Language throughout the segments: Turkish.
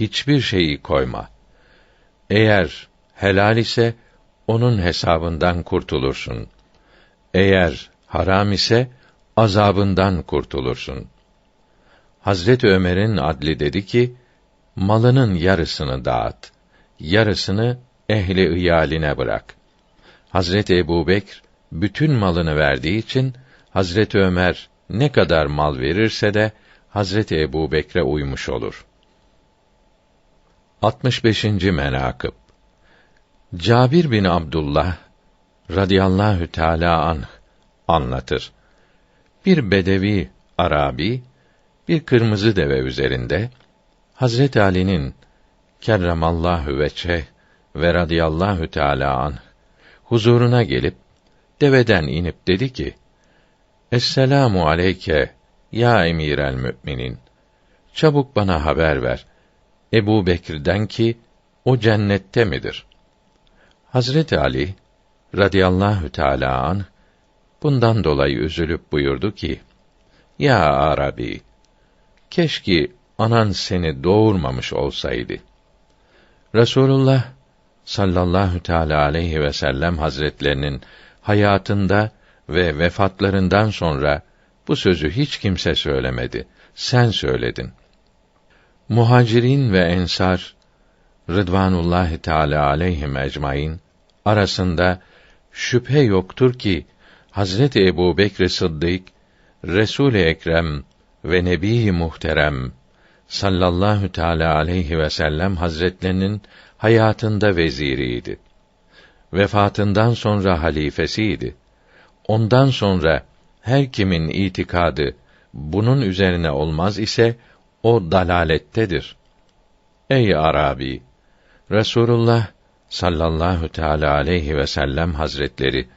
hiçbir şeyi koyma. Eğer helal ise onun hesabından kurtulursun. Eğer haram ise azabından kurtulursun. Hazret Ömer'in adli dedi ki, malının yarısını dağıt, yarısını ehli iyaline bırak. Hazret Ebubekr bütün malını verdiği için Hazret Ömer ne kadar mal verirse de Hazreti Ebubekre uymuş olur. 65. menakıb Cabir bin Abdullah radıyallahu teala anh anlatır. Bir bedevi Arabi bir kırmızı deve üzerinde Hazret Ali'nin kerremallahu veçhe ve radıyallahu teala anh huzuruna gelip deveden inip dedi ki: Esselamu aleyke ya emir müminin. Çabuk bana haber ver. Ebu Bekir'den ki o cennette midir? Hazreti Ali radıyallahu teâlâ an bundan dolayı üzülüp buyurdu ki: Ya Arabi, keşke anan seni doğurmamış olsaydı. Resulullah sallallahu teala aleyhi ve sellem hazretlerinin hayatında ve vefatlarından sonra bu sözü hiç kimse söylemedi. Sen söyledin. Muhacirin ve ensar Rıdvanullahi Teala aleyhim ecmaîn arasında şüphe yoktur ki Hazreti Ebu Bekr Sıddık Resul-i Ekrem ve Nebi Muhterem sallallahu teala aleyhi ve sellem hazretlerinin hayatında veziriydi. Vefatından sonra halifesiydi. Ondan sonra her kimin itikadı bunun üzerine olmaz ise o dalalettedir. Ey Arabi, Resulullah sallallahu teala aleyhi ve sellem hazretleri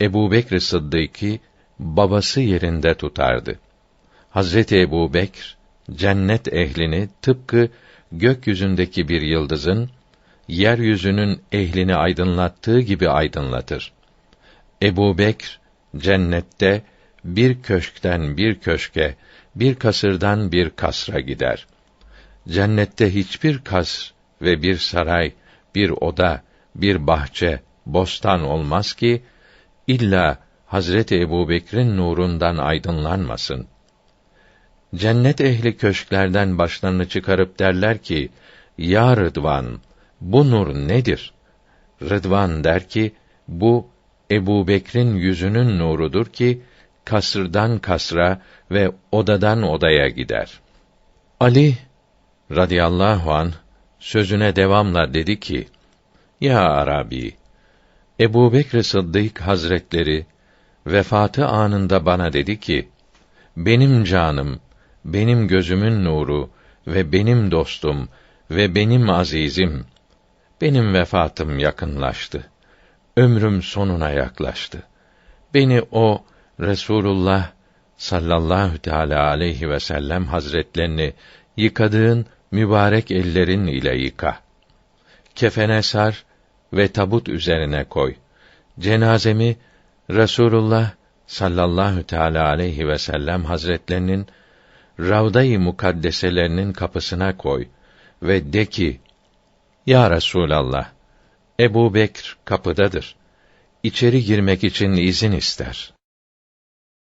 Ebu Bekr Sıddık'ı babası yerinde tutardı. Hazreti Ebu Bekr, cennet ehlini tıpkı gökyüzündeki bir yıldızın, yeryüzünün ehlini aydınlattığı gibi aydınlatır. Ebu Bekr, cennette bir köşkten bir köşke, bir kasırdan bir kasra gider. Cennette hiçbir kas ve bir saray, bir oda, bir bahçe, bostan olmaz ki illa Hazreti Ebubekir'in nurundan aydınlanmasın. Cennet ehli köşklerden başlarını çıkarıp derler ki: Ya Rıdvan, bu nur nedir? Rıdvan der ki: Bu Ebu Bekir'in yüzünün nurudur ki kasırdan kasra ve odadan odaya gider. Ali radıyallahu an sözüne devamla dedi ki: Ya Arabi, Ebu Bekr Sıddık Hazretleri vefatı anında bana dedi ki: Benim canım, benim gözümün nuru ve benim dostum ve benim azizim, benim vefatım yakınlaştı. Ömrüm sonuna yaklaştı. Beni o Resulullah sallallahu teala aleyhi ve sellem hazretlerini yıkadığın mübarek ellerin ile yıka. Kefene sar ve tabut üzerine koy. Cenazemi Resulullah sallallahu teala aleyhi ve sellem hazretlerinin Ravda-i Mukaddeselerinin kapısına koy ve de ki: Ya Resulallah, Ebu Bekr kapıdadır. İçeri girmek için izin ister.''